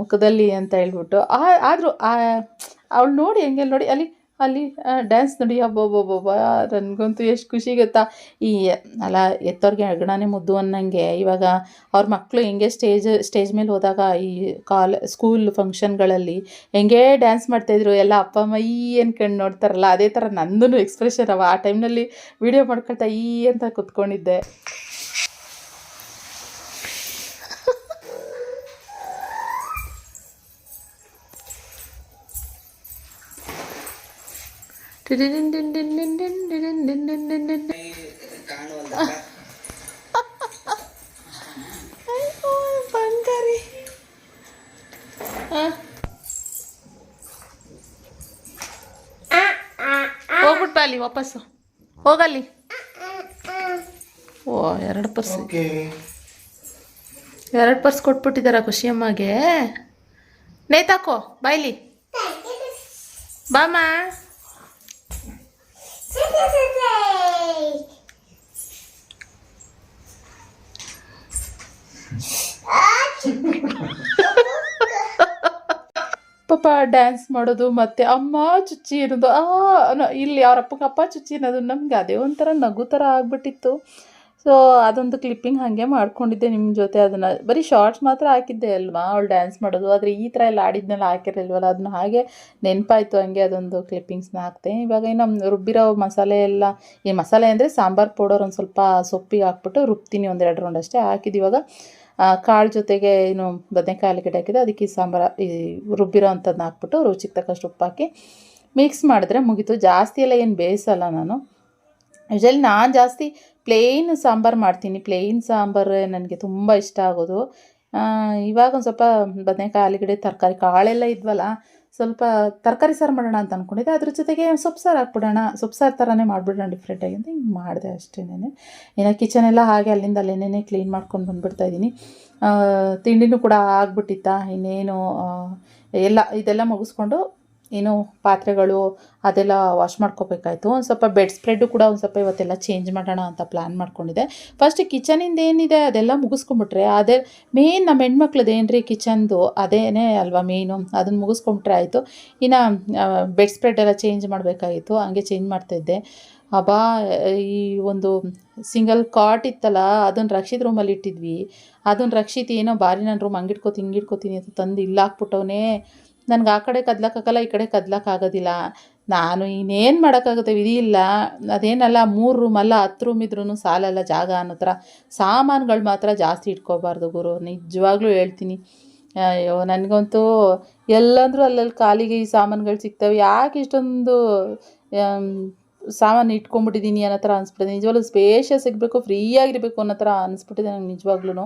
ಮುಖದಲ್ಲಿ ಅಂತ ಹೇಳ್ಬಿಟ್ಟು. ಆದರೂ ಅವಳು ನೋಡಿ ಹೆಂಗೆ ನೋಡಿ, ಅಲ್ಲಿ ಅಲ್ಲಿ ಡ್ಯಾನ್ಸ್ ನೋಡಿ, ಅಬ್ಬಬ್ಬಬ್ಬಬ್ಬ, ನನಗಂತೂ ಎಷ್ಟು ಖುಷಿ ಗೊತ್ತಾ. ಈ, ಅಲ್ಲ, ಎತ್ತೋರಿಗೆ ಹೆಗ್ಣನೇ ಮುದ್ದು ಅನ್ನಂಗೆ. ಇವಾಗ ಅವ್ರ ಮಕ್ಕಳು ಹೆಂಗೆ ಸ್ಟೇಜ್ ಸ್ಟೇಜ್ ಮೇಲೆ ಹೋದಾಗ ಈ ಕಾಲ್ ಸ್ಕೂಲ್ ಫಂಕ್ಷನ್ಗಳಲ್ಲಿ ಹೆಂಗೆ ಡ್ಯಾನ್ಸ್ ಮಾಡ್ತಾಯಿದ್ರು ಎಲ್ಲ ಅಪ್ಪ, ಅಮ್ಮ ಈ ಅನ್ಕೊಂಡು ನೋಡ್ತಾರಲ್ಲ, ಅದೇ ಥರ ನಂದೂ ಎಕ್ಸ್ಪ್ರೆಷನ್ ಅವ. ಆ ಟೈಮ್ನಲ್ಲಿ ವಿಡಿಯೋ ಮಾಡ್ಕೊಳ್ತಾ ಈ ಅಂತ ಕುತ್ಕೊಂಡಿದ್ದೆ. ಬಂಗಾರಿ. ಹೋಗ್ಬಿಟ್ ಬಾ ಅಲ್ಲಿ ವಾಪಸ್ಸು. ಹೋಗಲ್ಲಿ. ಓ ಎರಡು ಪರ್ಸ್. ಎರಡು ಪರ್ಸ್ ಕೊಟ್ಬಿಟ್ಟಿದಾರ ಖುಷಿಯಮ್ಮಗೆ. ನೇತಾಕೋ ಬಾಯ್ಲಿ ಬಾಮ ಪಾಪ ಡ್ಯಾನ್ಸ್ ಮಾಡೋದು, ಮತ್ತೆ ಅಮ್ಮ ಚುಚ್ಚಿ ಇರೋದು ಆ ಇಲ್ಲಿ ಅವ್ರ ಅಪ್ಪಗೆ ಅಪ್ಪ ಚುಚ್ಚಿ ಅನ್ನೋದು ನಮ್ಗೆ ಅದೇ ಒಂಥರ ನಗು ಥರ ಆಗ್ಬಿಟ್ಟಿತ್ತು. ಸೊ ಅದೊಂದು ಕ್ಲಿಪ್ಪಿಂಗ್ ಹಾಗೆ ಮಾಡ್ಕೊಂಡಿದ್ದೆ ನಿಮ್ಮ ಜೊತೆ. ಅದನ್ನು ಬರೀ ಶಾರ್ಟ್ಸ್ ಮಾತ್ರ ಹಾಕಿದ್ದೆ ಅಲ್ವಾ? ಅವಳು ಡ್ಯಾನ್ಸ್ ಮಾಡೋದು. ಆದರೆ ಈ ಥರ ಎಲ್ಲ ಆಡಿದ್ನೆಲ್ಲ ಹಾಕಿರಲಿಲ್ವಲ್ಲ? ಅದನ್ನ ಹಾಗೆ ನೆನಪಾಯಿತು ಹಂಗೆ ಅದೊಂದು ಕ್ಲಿಪ್ಪಿಂಗ್ಸ್ನ ಹಾಕ್ತೆ ಇವಾಗ ಏನು ರುಬ್ಬಿರೋ ಮಸಾಲೆ ಎಲ್ಲ, ಈ ಮಸಾಲೆ ಅಂದರೆ ಸಾಂಬಾರು ಪೌಡರ್ ಒಂದು ಸ್ವಲ್ಪ ಸೊಪ್ಪಿಗೆ ಹಾಕ್ಬಿಟ್ಟು ರುಬ್ತೀನಿ ಒಂದೆರಡು ರೌಂಡ್ ಅಷ್ಟೇ. ಹಾಕಿದ್ದು ಇವಾಗ ಕಾಳು ಜೊತೆಗೆ ಏನು ಬದನೆಕಾಯಿ ಆಲೂಗಡ್ಡೆ ಹಾಕಿದೆ ಅದಕ್ಕೆ ಈ ಸಾಂಬಾರು, ಈ ರುಬ್ಬಿರೋ ಅಂಥದ್ದನ್ನ ಹಾಕ್ಬಿಟ್ಟು ರುಚಿಗೆ ತಕ್ಕಷ್ಟು ಉಪ್ಪು ಹಾಕಿ ಮಿಕ್ಸ್ ಮಾಡಿದ್ರೆ ಮುಗೀತು. ಜಾಸ್ತಿ ಎಲ್ಲ ಏನು ಬೇಯಿಸಲ್ಲ ನಾನು. ಯೂಶಲಿ ನಾನು ಜಾಸ್ತಿ ಪ್ಲೇನ್ ಸಾಂಬಾರು ಮಾಡ್ತೀನಿ. ಪ್ಲೇನ್ ಸಾಂಬಾರು ನನಗೆ ತುಂಬ ಇಷ್ಟ ಆಗೋದು. ಇವಾಗ ಒಂದು ಸ್ವಲ್ಪ ಬದನೆಕಾಯಿ, ಆಲೂಗಡ್ಡೆ, ತರಕಾರಿ, ಕಾಳೆಲ್ಲ ಇದ್ವಲ್ಲ, ಸ್ವಲ್ಪ ತರಕಾರಿ ಸಾರು ಮಾಡೋಣ ಅಂತ ಅಂದ್ಕೊಂಡಿದ್ದೆ ಅದ್ರ ಜೊತೆಗೆ ಸೊಪ್ಪು ಸಾರು ಹಾಕ್ಬಿಡೋಣ. ಸೊಪ್ಪು ಸಾರು ಥರನೇ ಮಾಡಿಬಿಡೋಣ ಡಿಫ್ರೆಂಟಾಗಿ ಅಂತ ಹಿಂಗೆ ಮಾಡಿದೆ ಅಷ್ಟೇನೆ ಇನ್ನು ಕಿಚನ್ ಎಲ್ಲ ಹಾಗೆ ಅಲ್ಲಿಂದ ಅಲ್ಲೇನೇ ಕ್ಲೀನ್ ಮಾಡ್ಕೊಂಡು ಬಂದುಬಿಡ್ತಾ ಇದ್ದೀನಿ. ತಿಂಡಿನೂ ಕೂಡ ಆಗ್ಬಿಟ್ಟಿತ್ತ? ಇನ್ನೇನು ಎಲ್ಲ ಇದೆಲ್ಲ ಮುಗಿಸ್ಕೊಂಡು ಏನು ಪಾತ್ರೆಗಳು ಅದೆಲ್ಲ ವಾಶ್ ಮಾಡ್ಕೋಬೇಕಾಯ್ತು. ಒಂದು ಸ್ವಲ್ಪ ಬೆಡ್ ಸ್ಪ್ರೆಡ್ಡು ಕೂಡ ಒಂದು ಸ್ವಲ್ಪ ಇವತ್ತೆಲ್ಲ ಚೇಂಜ್ ಮಾಡೋಣ ಅಂತ ಪ್ಲ್ಯಾನ್ ಮಾಡ್ಕೊಂಡಿದ್ದೆ. ಫಸ್ಟ್ ಕಿಚನಿಂದ ಏನಿದೆ ಅದೆಲ್ಲ ಮುಗಿಸ್ಕೊಂಬಿಟ್ರೆ ಅದೇ ಮೇನ್ ನಮ್ಮ ಹೆಣ್ಮಕ್ಳದ್ದು ಏನು ರೀ ಕಿಚನ್ದು ಅದೇನೇ ಅಲ್ವಾ ಮೇನು ಅದನ್ನು ಮುಗಿಸ್ಕೊಂಬಿಟ್ರೆ ಆಯಿತು. ಇನ್ನು ಬೆಡ್ ಸ್ಪ್ರೆಡ್ ಎಲ್ಲ ಚೇಂಜ್ ಮಾಡಬೇಕಾಗಿತ್ತು. ಹಂಗೆ ಚೇಂಜ್ ಮಾಡ್ತಾಯಿದ್ದೆ ಅಬ್ಬಾ, ಈ ಒಂದು ಸಿಂಗಲ್ ಕಾಟ್ ಇತ್ತಲ್ಲ ಅದನ್ನು ರಕ್ಷಿತ ರೂಮಲ್ಲಿ ಇಟ್ಟಿದ್ವಿ. ಅದನ್ನು ರಕ್ಷಿತ ಏನೋ ಬಾರಿ ನಾನು ರೂಮ್ ಹಂಗಿಟ್ಕೋತೀನಿ, ಹಿಂಗಿಟ್ಕೋತೀನಿ ಅಂತ ತಂದು ಇಲ್ಲ ಹಾಕ್ಬಿಟ್ಟವನೇ ನನಗೆ ಆ ಕಡೆ ಕದ್ಲಕ್ಕಾಗಲ್ಲ ಈ ಕಡೆ ಕದ್ಲಕ್ಕಾಗೋದಿಲ್ಲ ನಾನು ಇನ್ನೇನು ಮಾಡೋಕ್ಕಾಗುತ್ತೆ ವಿಧಿ ಇಲ್ಲ. ಅದೇನಲ್ಲ, ಮೂರು ರೂಮ್ ಅಲ್ಲ, ಹತ್ತು ರೂಮ್ ಇದ್ರೂ ಸಾಲಲ್ಲ ಜಾಗ ಅನ್ನೋ ಥರ. ಸಾಮಾನುಗಳು ಮಾತ್ರ ಜಾಸ್ತಿ ಇಟ್ಕೋಬಾರ್ದು ಗುರು. ನಿಜವಾಗ್ಲೂ ಹೇಳ್ತೀನಿ. ಅಯ್ಯೋ, ನನಗಂತೂ ಎಲ್ಲಂದ್ರೂ ಅಲ್ಲಲ್ಲಿ ಕಾಲಿಗೆ ಈ ಸಾಮಾನುಗಳು ಸಿಗ್ತವೆ. ಯಾಕೆ ಇಷ್ಟೊಂದು ಸಾಮಾನು ಇಟ್ಕೊಂಡ್ಬಿಟ್ಟಿದ್ದೀನಿ ಅನ್ನೋ ಥರ ಅನಿಸ್ಬಿಟ್ಟಿದೆ ನಿಜವಾಗ್ಲೂ ಸ್ಪೇಷಿಯಸ್ ಸಿಗಬೇಕು ಫ್ರೀಯಾಗಿರಬೇಕು ಅನ್ನೋ ಥರ ಅನಿಸ್ಬಿಟ್ಟಿದೆ ನಂಗೆ ನಿಜವಾಗ್ಲೂ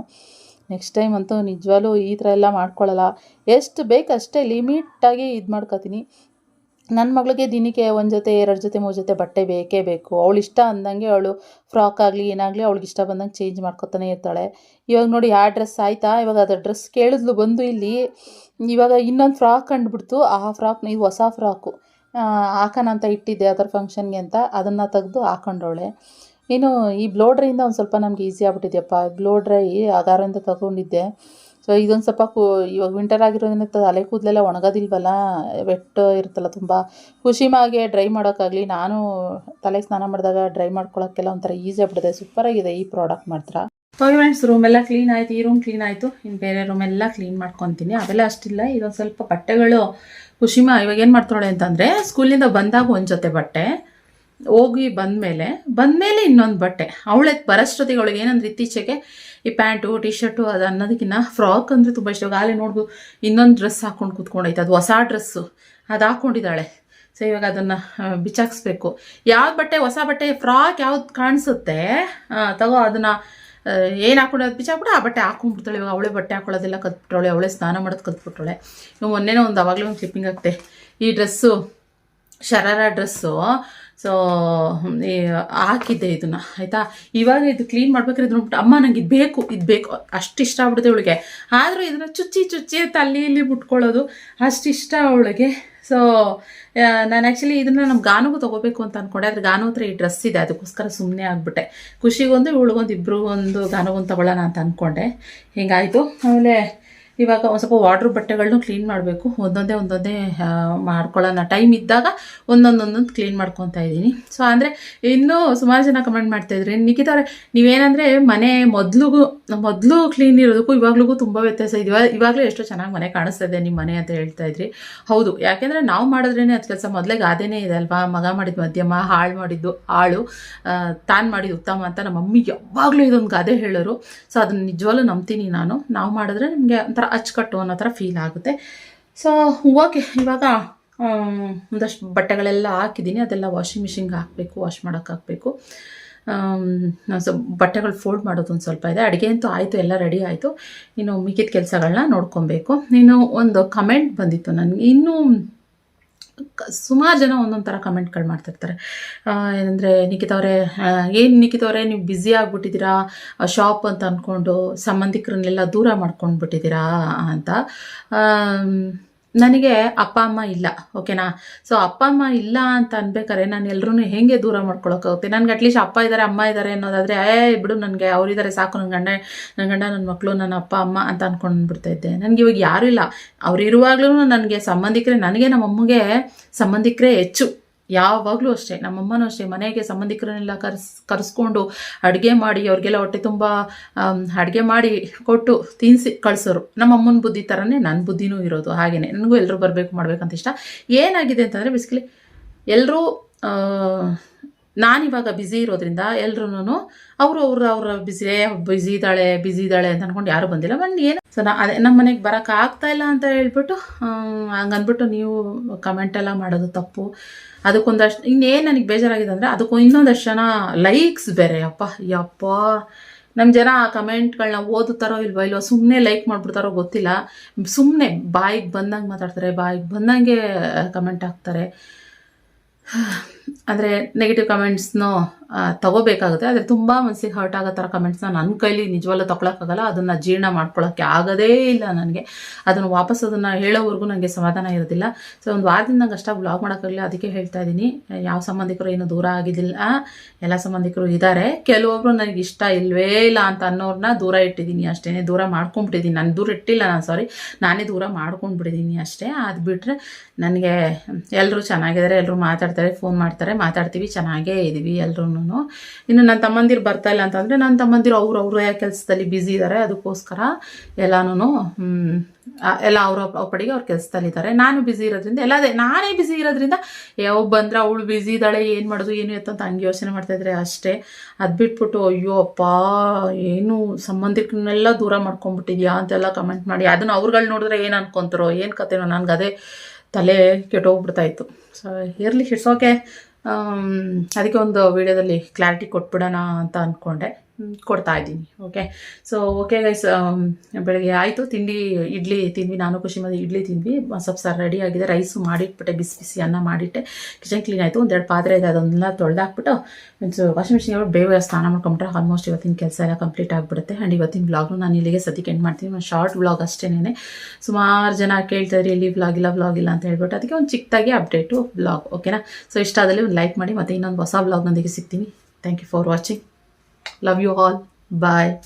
ನೆಕ್ಸ್ಟ್ ಟೈಮ್ ಅಂತೂ ನಿಜವಾಗ್ಲೂ ಈ ಥರ ಎಲ್ಲ ಮಾಡ್ಕೊಳ್ಳಲ್ಲ ಎಷ್ಟು ಬೇಕು ಅಷ್ಟೇ ಲಿಮಿಟಾಗಿ ಇದು ಮಾಡ್ಕೊತೀನಿ. ನನ್ನ ಮಗಳಿಗೆ ದಿನಕ್ಕೆ ಒಂದು ಜೊತೆ, ಎರಡು ಜೊತೆ, ಮೂರು ಜೊತೆ ಬಟ್ಟೆ ಬೇಕೇ ಬೇಕು. ಅವಳು ಇಷ್ಟ ಅಂದಂಗೆ ಅವಳು ಫ್ರಾಕ್ ಆಗಲಿ, ಏನಾಗಲಿ ಅವಳಿಗೆ ಇಷ್ಟ ಬಂದಂಗೆ ಚೇಂಜ್ ಮಾಡ್ಕೊತಾನೆ ಇರ್ತಾಳೆ. ಇವಾಗ ನೋಡಿ ಆ ಡ್ರೆಸ್ ಆಯಿತಾ? ಇವಾಗ ಅದರ ಡ್ರೆಸ್ ಕೇಳಿದ್ಲು ಬಂದು ಇಲ್ಲಿ. ಇವಾಗ ಇನ್ನೊಂದು ಫ್ರಾಕ್ ಕಂಡುಬಿಡ್ತು. ಆ ಫ್ರಾಕ್ನ ಇದು ಹೊಸ ಫ್ರಾಕು ಹಾಕೋಣ ಅಂತ ಇಟ್ಟಿದ್ದೆ ಅದರ ಫಂಕ್ಷನ್ಗೆ ಅಂತ. ಅದನ್ನು ತೆಗೆದು ಹಾಕೊಂಡವಳೆ. ಇನ್ನು ಈ ಬ್ಲೋ ಡ್ರೈಯಿಂದ ಒಂದು ಸ್ವಲ್ಪ ನಮ್ಗೆ ಈಸಿ ಆಗ್ಬಿಟ್ಟಿದೆಯಪ್ಪ. ಬ್ಲೋ ಡ್ರೈ ಆಧಾರದಿಂದ ತಗೊಂಡಿದ್ದೆ. ಸೊ ಇದೊಂದು ಸ್ವಲ್ಪ ಕೂ, ಇವಾಗ ವಿಂಟರ್ ಆಗಿರೋದ್ರಿಂದ ತಲೆ ಕೂದಲೆಲ್ಲ ಒಣಗೋದಿಲ್ವಲ್ಲ? ವೆಟ್ ಇರುತ್ತಲ್ಲ ತುಂಬ. ಖುಷಿಮಾಗೆ ಡ್ರೈ ಮಾಡೋಕ್ಕಾಗಲಿ ನಾನು ತಲೆ ಸ್ನಾನ ಮಾಡಿದಾಗ ಡ್ರೈ ಮಾಡ್ಕೊಳ್ಳೋಕ್ಕೆಲ್ಲ ಒಂಥರ ಈಸಿ ಆಗ್ಬಿಟ್ಟಿದೆ ಸೂಪರಾಗಿದೆ ಈ ಪ್ರಾಡಕ್ಟ್ ಮಾತ್ರ. ಓಕೆ ಫ್ರೆಂಡ್ಸ್ ರೂಮ್ ಎಲ್ಲ ಕ್ಲೀನ್ ಆಯಿತು. ಈ ರೂಮ್ ಕ್ಲೀನ್ ಆಯಿತು. ಇನ್ನು ಬೇರೆ ರೂಮ್ ಎಲ್ಲ ಕ್ಲೀನ್ ಮಾಡ್ಕೊತೀನಿ. ಅವೆಲ್ಲ ಅಷ್ಟಿಲ್ಲ. ಇದೊಂದು ಸ್ವಲ್ಪ ಬಟ್ಟೆಗಳು ಖುಷಿಮಾ ಇವಾಗ ಏನು ಮಾಡ್ತಾಳೆ ಅಂತಂದರೆ ಸ್ಕೂಲಿಂದ ಬಂದಾಗ ಒಂದು ಜೊತೆ ಬಟ್ಟೆ. ಹೋಗಿ ಬಂದಮೇಲೆ ಬಂದಮೇಲೆ ಇನ್ನೊಂದು ಬಟ್ಟೆ. ಅವಳೆ ಬರೋಷ್ಟೊತ್ತಿಗೆ ಏನಂದ್ರೆ ಇತ್ತೀಚೆಗೆ ಈ ಪ್ಯಾಂಟು ಟಿ ಶರ್ಟು ಅದು ಅನ್ನೋದಕ್ಕಿಂತ ಫ್ರಾಕ್ ಅಂದರೆ ತುಂಬ ಇಷ್ಟ. ಆಗಲೇ ನೋಡ್ಬೋದು ಇನ್ನೊಂದು ಡ್ರೆಸ್ ಹಾಕ್ಕೊಂಡು ಕೂತ್ಕೊಂಡೈತೆ. ಅದು ಹೊಸ ಡ್ರೆಸ್ಸು. ಅದು ಹಾಕ್ಕೊಂಡಿದ್ದಾಳೆ ಸೊ ಇವಾಗ ಅದನ್ನು ಬಿಚ್ಚಾಕ್ಸ್ಬೇಕು. ಯಾವ್ದು ಬಟ್ಟೆ ಹೊಸ ಬಟ್ಟೆ, ಫ್ರಾಕ್ ಯಾವ್ದು ಕಾಣಿಸುತ್ತೆ ತಗೋ, ಅದನ್ನು ಏನು ಹಾಕೊಂಡು ಅದು ಬಿಚ್ಚಾಕ್ಬಿಟ್ಟು ಆ ಬಟ್ಟೆ ಹಾಕೊಂಡ್ಬಿಡ್ತಾಳೆ. ಇವಾಗ ಅವಳೆ ಬಟ್ಟೆ ಹಾಕೊಳ್ಳೋದೆಲ್ಲ ಕತ್ಬಿಟ್ಟಾಳೆ ಅವಳೆ ಸ್ನಾನ ಮಾಡೋದು ಕತ್ಬಿಟ್ಟಾಳೆ ಇವಾಗ ಮೊನ್ನೆನೇ ಒಂದು, ಅವಾಗಲೇ ಒಂದು ಕ್ಲಿಪ್ಪಿಂಗ್ ಆಗ್ತೆ ಈ ಡ್ರೆಸ್ಸು, ಶರಾರ ಡ್ರೆಸ್ಸು ಸೊ ಹಾಕಿದ್ದೆ ಇದನ್ನು, ಆಯಿತಾ? ಇವಾಗ ಇದು ಕ್ಲೀನ್ ಮಾಡ್ಬೇಕಾದ್ರೆ ಇದನ್ನ ಬಿಟ್ಟು ಅಮ್ಮ ನಂಗೆ ಇದು ಬೇಕು ಇದು ಬೇಕು. ಅಷ್ಟು ಇಷ್ಟ ಆಗ್ಬಿಡುತ್ತೆ ಅವಳಿಗೆ. ಆದರೂ ಇದನ್ನು ಚುಚ್ಚಿ ಚುಚ್ಚಿ ಅಂತ ಅಲ್ಲಿ ಇಲ್ಲಿ ಬಿಟ್ಕೊಳ್ಳೋದು ಅಷ್ಟು ಇಷ್ಟ ಅವಳಿಗೆ. ಸೊ ನಾನು ಆ್ಯಕ್ಚುಲಿ ಇದನ್ನು ನಮ್ಮ ಗಾನುಗೂ ತೊಗೋಬೇಕು ಅಂತ ಅಂದ್ಕೊಂಡೆ ಆದರೆ ಗಾನು ಹತ್ರ ಈ ಡ್ರೆಸ್ ಇದೆ, ಅದಕ್ಕೋಸ್ಕರ ಸುಮ್ಮನೆ ಆಗಿಬಿಟ್ಟೆ. ಖುಷಿಗೊಂದು, ಇವಳಿಗೊಂದು ಇಬ್ಬರು ಒಂದು ಗಾನುಗೊಂದು ತಗೊಳ್ಳೋಣ ಅಂತ ಅಂದ್ಕೊಂಡೆ ಹಿಂಗಾಯಿತು. ಆಮೇಲೆ ಇವಾಗ ಒಂದು ಸ್ವಲ್ಪ ವಾಟ್ರ್ ಬಟ್ಟೆಗಳನ್ನೂ ಕ್ಲೀನ್ ಮಾಡಬೇಕು. ಒಂದೊಂದೇ ಒಂದೊಂದೇ ಮಾಡ್ಕೊಳ್ಳೋಣ. ಟೈಮ್ ಇದ್ದಾಗ ಒಂದೊಂದೊಂದೊಂದು ಕ್ಲೀನ್ ಮಾಡ್ಕೊತಾ ಇದ್ದೀನಿ. ಸೊ ಅಂದರೆ ಇನ್ನೂ ಸುಮಾರು ಜನ ಕಮೆಂಟ್ ಮಾಡ್ತಾಯಿದ್ರಿ ನಿಖಿತವ್ರೆ ನೀವೇನಂದರೆ ಮನೆ ಮೊದಲಿಗೂ ಮೊದಲು ಕ್ಲೀನ್ ಇರೋದಕ್ಕೂ ಇವಾಗ್ಲಿಗೂ ತುಂಬ ವ್ಯತ್ಯಾಸ ಇದೆ. ಇವಾಗ, ಇವಾಗಲೂ ಎಷ್ಟೋ ಚೆನ್ನಾಗಿ ಮನೆ ಕಾಣಿಸ್ತಾ ಇದೆ ನಿಮ್ಮ ಮನೆ ಅಂತ ಹೇಳ್ತಾ ಇದ್ರಿ. ಹೌದು, ಯಾಕೆಂದರೆ ನಾವು ಮಾಡಿದ್ರೇ ಅದು ಕೆಲಸ ಮೊದಲೇ ಗಾದೆನೇ ಇದೆ ಅಲ್ವಾ? ಮಗ ಮಾಡಿದ ಮಧ್ಯಮ, ಹಾಳು ಮಾಡಿದ್ದು ಆಳು ತಾನು ಮಾಡಿದ ಉತ್ತಮ ಅಂತ ನಮ್ಮ ಮಮ್ಮಿ ಯಾವಾಗಲೂ ಇದೊಂದು ಗಾದೆ ಹೇಳೋರು. ಸೊ ಅದನ್ನು ನಿಜವಾಗ್ಲೂ ನಂಬ್ತೀನಿ ನಾನು. ನಾವು ಮಾಡಿದ್ರೆ ನಿಮಗೆ ಒಂಥರ ಅಚ್ಚುಕಟ್ಟು ಅನ್ನೋ ಥರ ಫೀಲ್ ಆಗುತ್ತೆ. ಸೊ ಓಕೆ ಇವಾಗ ಒಂದಷ್ಟು ಬಟ್ಟೆಗಳೆಲ್ಲ ಹಾಕಿದ್ದೀನಿ. ಅದೆಲ್ಲ ವಾಷಿಂಗ್ ಮಿಷಿನ್ಗೆ ಹಾಕಬೇಕು ವಾಶ್ ಮಾಡೋಕೆ ಹಾಕಬೇಕು. ಸೊ, ಬಟ್ಟೆಗಳು ಫೋಲ್ಡ್ ಮಾಡೋದು ಒಂದು ಸ್ವಲ್ಪ ಇದೆ. ಅಡುಗೆ ಅಂತೂ ಆಯಿತು, ಎಲ್ಲ ರೆಡಿ ಆಯಿತು. ಇನ್ನು ಮಿಕ್ಕಿದ ಕೆಲಸಗಳನ್ನ ನೋಡ್ಕೊಬೇಕು. ಇನ್ನು ಒಂದು ಕಮೆಂಟ್ ಬಂದಿತ್ತು ನನಗೆ. ಇನ್ನೂ ಸುಮಾರು ಜನ ಒಂದೊಂದು ಥರ ಕಮೆಂಟ್ಗಳು ಮಾಡ್ತಿರ್ತಾರೆ. ಏನಂದರೆ ನಿಖಿತವ್ರೆ ಏನು ಅವರೇ, ನೀವು ಬ್ಯುಸಿ ಆಗಿಬಿಟ್ಟಿದ್ದೀರಾ? ಶಾಪ್ ಅಂತ ಅಂದ್ಕೊಂಡು ಸಂಬಂಧಿಕರನ್ನೆಲ್ಲ ದೂರ ಮಾಡ್ಕೊಂಡು ಬಿಟ್ಟಿದ್ದೀರಾ ಅಂತ ನನಗೆ ಅಪ್ಪ, ಅಮ್ಮ ಇಲ್ಲ ಓಕೆನಾ ಸೊ ಅಪ್ಪ, ಅಮ್ಮ ಇಲ್ಲ ಅಂತ ಅನ್ಬೇಕಾದ್ರೆ ನಾನು ಎಲ್ಲರೂ ಹೇಗೆ ದೂರ ಮಾಡ್ಕೊಳಕ್ಕಾಗುತ್ತೆ ನನಗೆ ಅಟ್ಲೀಸ್ಟ್ ಅಪ್ಪ ಇದ್ದಾರೆ ಅಮ್ಮ ಇದ್ದಾರೆ ಅನ್ನೋದಾದರೆ, ಏ, ಬಿಡು ನನಗೆ ಅವರಿದ್ದಾರೆ ಸಾಕು ನನ್ನ ಗಂಡ ನನ್ನ ಗಂಡ ನನ್ನ ಮಕ್ಕಳು ನನ್ನ ಅಪ್ಪ, ಅಮ್ಮ ಅಂತ ಅಂದ್ಕೊಂಡು ಬಿಡ್ತಾ ಇದ್ದೆ. ನನಗೆ ಇವಾಗ ಯಾರೂ ಇಲ್ಲ. ಅವ್ರು ಇರುವಾಗಲೂ ನನಗೆ ಸಂಬಂಧಿಕರೇ, ನನಗೆ ನಮ್ಮ ಅಮ್ಮಗೆ ಸಂಬಂಧಿಕರೇ ಹೆಚ್ಚು. ಯಾವಾಗಲೂ ಅಷ್ಟೇ. ನಮ್ಮಮ್ಮನೂ ಅಷ್ಟೇ. ಮನೆಗೆ ಸಂಬಂಧಿಕರನ್ನೆಲ್ಲ ಕರ್ಸ್, ಕರೆಸ್ಕೊಂಡು ಅಡುಗೆ ಮಾಡಿ, ಅವ್ರಿಗೆಲ್ಲ ಹೊಟ್ಟೆ ತುಂಬ ಅಡುಗೆ ಮಾಡಿ ಕೊಟ್ಟು ತಿನ್ನಿಸಿ ಕಳಿಸೋರು. ನಮ್ಮಮ್ಮನ ಬುದ್ಧಿ ಥರನೇ ನನ್ನ ಬುದ್ಧಿನೂ ಇರೋದು ಹಾಗೆಯೇ ನನಗೂ ಎಲ್ಲರೂ ಬರಬೇಕು ಮಾಡ್ಬೇಕಂತ ಇಷ್ಟ ಏನಾಗಿದೆ ಅಂತಂದರೆ ಬೇಸಿಕಲಿ ಎಲ್ಲರೂ ನಾನಿವಾಗ ಬ್ಯುಸಿ ಇರೋದ್ರಿಂದ ಎಲ್ರೂ ಅವರು ಅವ್ರ ಅವರ ಬ್ಯುಸಿ ಬ್ಯುಸಿ ಇದ್ದಾಳೆ ಬ್ಯುಸಿ ಇದ್ದಾಳೆ ಅಂತ ಅನ್ಕೊಂಡು ಯಾರೂ ಬಂದಿಲ್ಲ. ಬಟ್ ಏನು? ಸೊ ನಾ, ಅದೇ ನಮ್ಮ ಮನೆಗೆ ಬರೋಕ್ಕಾಗ್ತಾ ಇಲ್ಲ ಅಂತ ಹೇಳ್ಬಿಟ್ಟು ಹಂಗಂದ್ಬಿಟ್ಟು ನೀವು ಕಮೆಂಟ್ ಎಲ್ಲ ಮಾಡೋದು ತಪ್ಪು. ಅದಕ್ಕೊಂದಷ್ಟು, ಇನ್ನೇನು ನನಗೆ ಬೇಜಾರಾಗಿದೆ ಅಂದರೆ ಅದಕ್ಕೂ ಇನ್ನೊಂದಷ್ಟು ಜನ ಲೈಕ್ಸ್ ಬೇರೆ. ಅಪ್ಪ ಯಪ್ಪ. ನಮ್ಮ ಜನ ಆ ಕಮೆಂಟ್ಗಳನ್ನ ಓದುತ್ತಾರೋ ಇಲ್ವೋ ಇಲ್ವೋ ಸುಮ್ಮನೆ ಲೈಕ್ ಮಾಡ್ಬಿಡ್ತಾರೋ ಗೊತ್ತಿಲ್ಲ. ಸುಮ್ಮನೆ ಬಾಯಿಗೆ ಬಂದಂಗೆ ಮಾತಾಡ್ತಾರೆ, ಬಾಯಿಗೆ ಬಂದಂಗೆ ಕಮೆಂಟ್ ಹಾಕ್ತಾರೆ. ಅಂದರೆ ನೆಗೆಟಿವ್ ಕಮೆಂಟ್ಸ್ನು ತಗೋಬೇಕಾಗುತ್ತೆ. ಆದರೆ ತುಂಬ ಮನಸ್ಸಿಗೆ ಹರ್ಟ್ ಆಗೋ ಥರ ಕಮೆಂಟ್ಸ್ನ ನನ್ನ ಕೈಲಿ ನಿಜವಲ್ಲೂ ತಗೊಳಕ್ಕಾಗಲ್ಲ ಅದನ್ನು ಜೀರ್ಣ ಮಾಡ್ಕೊಳ್ಳೋಕ್ಕೆ ಆಗೋದೇ ಇಲ್ಲ ನನಗೆ. ಅದನ್ನು ವಾಪಸ್ ಅದನ್ನು ಹೇಳೋವರೆಗೂ ನನಗೆ ಸಮಾಧಾನ ಇರೋದಿಲ್ಲ. ಸೊ ಒಂದು ವಾರದಿಂದ ನಂಗೆ ಅಷ್ಟಾಗಿ ಬ್ಲಾಗ್ ಮಾಡೋಕ್ಕಾಗಲಿಲ್ಲ ಅದಕ್ಕೆ ಹೇಳ್ತಾ ಇದ್ದೀನಿ ಯಾವ ಸಂಬಂಧಿಕರು ಏನು ದೂರ ಆಗಿದ್ದಿಲ್ಲ. ಎಲ್ಲ ಸಂಬಂಧಿಕರು ಇದ್ದಾರೆ ಕೆಲವೊಬ್ಬರು ನನಗೆ ಇಷ್ಟ ಇಲ್ವೇ ಇಲ್ಲ ಅಂತ ಅನ್ನೋರನ್ನ ದೂರ ಇಟ್ಟಿದ್ದೀನಿ ಅಷ್ಟೇ ದೂರ ಮಾಡ್ಕೊಂಡ್ಬಿಟ್ಟಿದ್ದೀನಿ ನಾನು ದೂರ ಇಟ್ಟಿಲ್ಲ ನಾನು ಸಾರಿ ನಾನೇ ದೂರ ಮಾಡ್ಕೊಂಡ್ಬಿಟ್ಟಿದ್ದೀನಿ ಅಷ್ಟೇ. ಅದು ಬಿಟ್ಟರೆ ನನಗೆ ಎಲ್ಲರೂ ಚೆನ್ನಾಗಿದ್ದಾರೆ ಎಲ್ಲರೂ ಮಾತಾಡ್ತಾರೆ ಫೋನ್ ಮಾಡ್ತಾರೆ, ಮಾತಾಡ್ತೀವಿ, ಚೆನ್ನಾಗೇ ಇದ್ದೀವಿ ಎಲ್ಲರೂ ಇನ್ನು ನನ್ನ ತಮ್ಮಂದಿರು ಬರ್ತಾ ಇಲ್ಲ ಅಂತಂದರೆ ನನ್ನ ತಮ್ಮಂದಿರು ಅವ್ರು ಅವರೇ ಕೆಲಸದಲ್ಲಿ ಬ್ಯುಸಿ ಇದ್ದಾರೆ ಅದಕ್ಕೋಸ್ಕರ ಎಲ್ಲನೂ ಎಲ್ಲ ಅವ್ರ ಪಡಿಗೆ ಅವ್ರ ಕೆಲಸದಲ್ಲಿದ್ದಾರೆ ನಾನು ಬ್ಯುಸಿ ಇರೋದ್ರಿಂದ ಎಲ್ಲ ಅದೇ ನಾನೇ ಬ್ಯುಸಿ ಇರೋದ್ರಿಂದ ಯಾವ ಬಂದ್ರೆ ಅವಳು ಬ್ಯುಸಿ ಇದ್ದಾಳೆ, ಏನು ಮಾಡೋದು, ಏನು ಎತ್ತು ಅಂತ ಹಂಗೆ ಯೋಚನೆ ಮಾಡ್ತಾಯಿದ್ರೆ ಅಷ್ಟೇ. ಅದು ಬಿಟ್ಬಿಟ್ಟು, ಅಯ್ಯೋ, ಅಪ್ಪ, ಏನು ಸಂಬಂಧಿಕನೆಲ್ಲ ದೂರ ಮಾಡ್ಕೊಂಬಿಟ್ಟಿದ್ಯಾ ಅಂತೆಲ್ಲ ಕಮೆಂಟ್ ಮಾಡಿ, ಅದನ್ನು ಅವ್ರುಗಳು ನೋಡಿದ್ರೆ ಏನು ಅನ್ಕೊಂತಾರೋ, ಏನು ಕತೆನೋ ನನಗೆ ಅದೇ ತಲೆ ಕೆಟ್ಟೋಗ್ಬಿಡ್ತಾ ಇತ್ತು ಸೊ ಇರಲಿ ಇಟ್ಸ್ ಅದಕ್ಕೆ ಒಂದು ವಿಡಿಯೋದಲ್ಲಿ ಕ್ಲಾರಿಟಿ ಕೊಟ್ಬಿಡೋಣ ಅಂತ ಅಂದ್ಕೊಂಡೆ ಕೊಡ್ತಾ ಇದ್ದೀನಿ ಓಕೆ ಸೊ ಓಕೆ ಗೈಸ್ ಬೆಳಗ್ಗೆ ಆಯಿತು, ತಿಂಡಿ, ಇಡ್ಲಿ ತಿಂದ್ವಿ, ನಾನು ಖುಷಿ ಮಾಡಿ ಇಡ್ಲಿ ತಿಂದ್ವಿ ಸಾರು ರೆಡಿ ಆಗಿದೆ ರೈಸು ಮಾಡಿಟ್ಬಿಟ್ಟೆ, ಬಿಸಿ ಬಿಸಿ ಅನ್ನ ಮಾಡಿಟ್ಟೆ ಕಿಚನ್ ಕ್ಲೀನ್ ಆಯಿತು, ಒಂದೆರಡು ಪಾತ್ರೆ ಇದೆ, ಅದನ್ನೆಲ್ಲ ತೊಳೆದಾಕ್ಬಿಟ್ಟು ಮೀನ್ಸ್ ವಾಷಿಂಗ್ ಮಿಷಿನ್ ಬೇಗ ಸ್ನಾನ ಮಾಡ್ಕೊಂಬಿಟ್ರೆ ಆಲ್ಮೋಸ್ಟ್ ಇವತ್ತಿನ ಕೆಲಸ ಎಲ್ಲ ಕಂಪ್ಲೀಟ್ ಆಗಿಬಿಡುತ್ತೆ. ಆ್ಯಂಡ್ ಇವತ್ತಿನ ಬ್ಲಾಗ್ನು ನಾನು ಇಲ್ಲಿಗೆ ಸದ್ಯಕ್ಕೆ ಎಂಡ್ ಮಾಡ್ತೀನಿ, ಒಂದು ಶಾರ್ಟ್ ಬ್ಲಾಗ್ ಅಷ್ಟೇನೆ ಸುಮಾರು ಜನ ಕೇಳ್ತಾಯಿದ್ರಿ ಇಲ್ಲಿ ಬ್ಲಾಗ್ ಇಲ್ಲ ಬ್ಲಾಗ್ ಇಲ್ಲ ಅಂತ ಹೇಳ್ಬಿಟ್ಟು, ಅದಕ್ಕೆ ಒಂದು ಚಿಕ್ಕದಾಗಿ ಅಪ್ಡೇಟು ಬ್ಲಾಗ್ ಓಕೆನಾ ಸೊ ಇಷ್ಟ ಆದಲ್ಲಿ ಒಂದು ಲೈಕ್ ಮಾಡಿ, ಮತ್ತೆ ಇನ್ನೊಂದು ಹೊಸ ಬ್ಲಾಗ್ನೊಂದಿಗೆ ಸಿಗ್ತೀನಿ. Thank you for watching Love you all. Bye.